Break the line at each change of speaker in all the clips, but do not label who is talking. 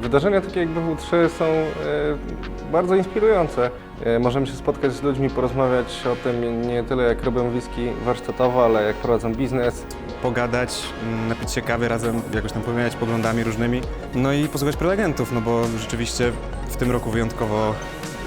Wydarzenia takie jak BW3 są e, bardzo inspirujące. E, możemy się spotkać z ludźmi, porozmawiać o tym nie tyle jak robią whisky warsztatowo, ale jak prowadzą biznes.
pogadać, mm, napić się kawy razem, jakoś tam pomieniać poglądami różnymi. No i posłuchać prelegentów, no bo rzeczywiście w tym roku wyjątkowo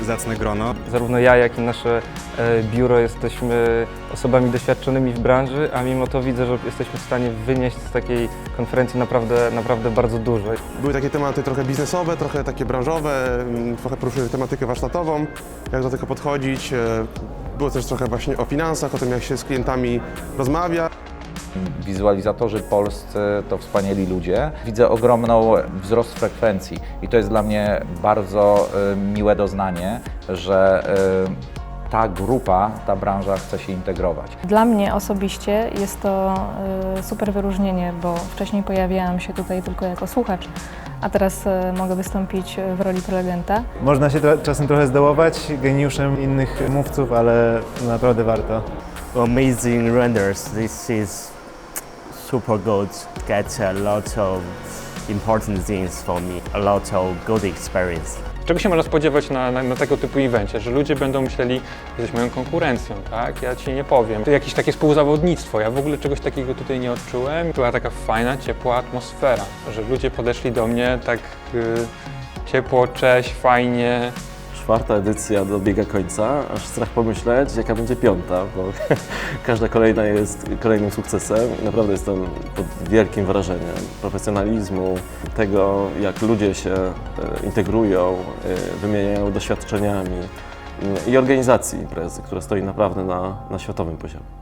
zacne grono.
Zarówno ja, jak i nasze e, biuro jesteśmy osobami doświadczonymi w branży, a mimo to widzę, że jesteśmy w stanie wynieść z takiej konferencji naprawdę, naprawdę bardzo dużo.
Były takie tematy trochę biznesowe, trochę takie branżowe, mm, trochę poruszyły tematykę warsztatową, jak do tego podchodzić. e, Było też trochę właśnie o finansach, o tym jak się z klientami rozmawia.
Wizualizatorzy polscy to wspaniali ludzie. Widzę ogromną wzrost frekwencji i to jest dla mnie bardzo y, miłe doznanie, że y, ta grupa, ta branża chce się integrować.
Dla mnie osobiście jest to y, super wyróżnienie, bo wcześniej pojawiałam się tutaj tylko jako słuchacz, a teraz mogę wystąpić w roli prelegenta.
Można się tra- czasem trochę zdołować geniuszem innych mówców, ale naprawdę warto.
Amazing renders. This is super good. Get a lot of important things for me. A lot of good experience.
Czego się można spodziewać na, na, na tego typu evencie? Że ludzie będą myśleli, że jesteś moją konkurencją, tak? Ja ci nie powiem. To jakieś takie współzawodnictwo. Ja w ogóle czegoś takiego tutaj nie odczułem. Była taka fajna, ciepła atmosfera, że ludzie podeszli do mnie tak y, ciepło, cześć, fajnie.
Czwarta edycja dobiega końca, aż strach pomyśleć, jaka będzie piąta, bo każda kolejna jest kolejnym sukcesem. Naprawdę jestem pod wielkim wrażeniem profesjonalizmu, tego jak ludzie się e, integrują, e, wymieniają doświadczeniami mm, i organizacji imprezy, która stoi naprawdę na, na światowym poziomie.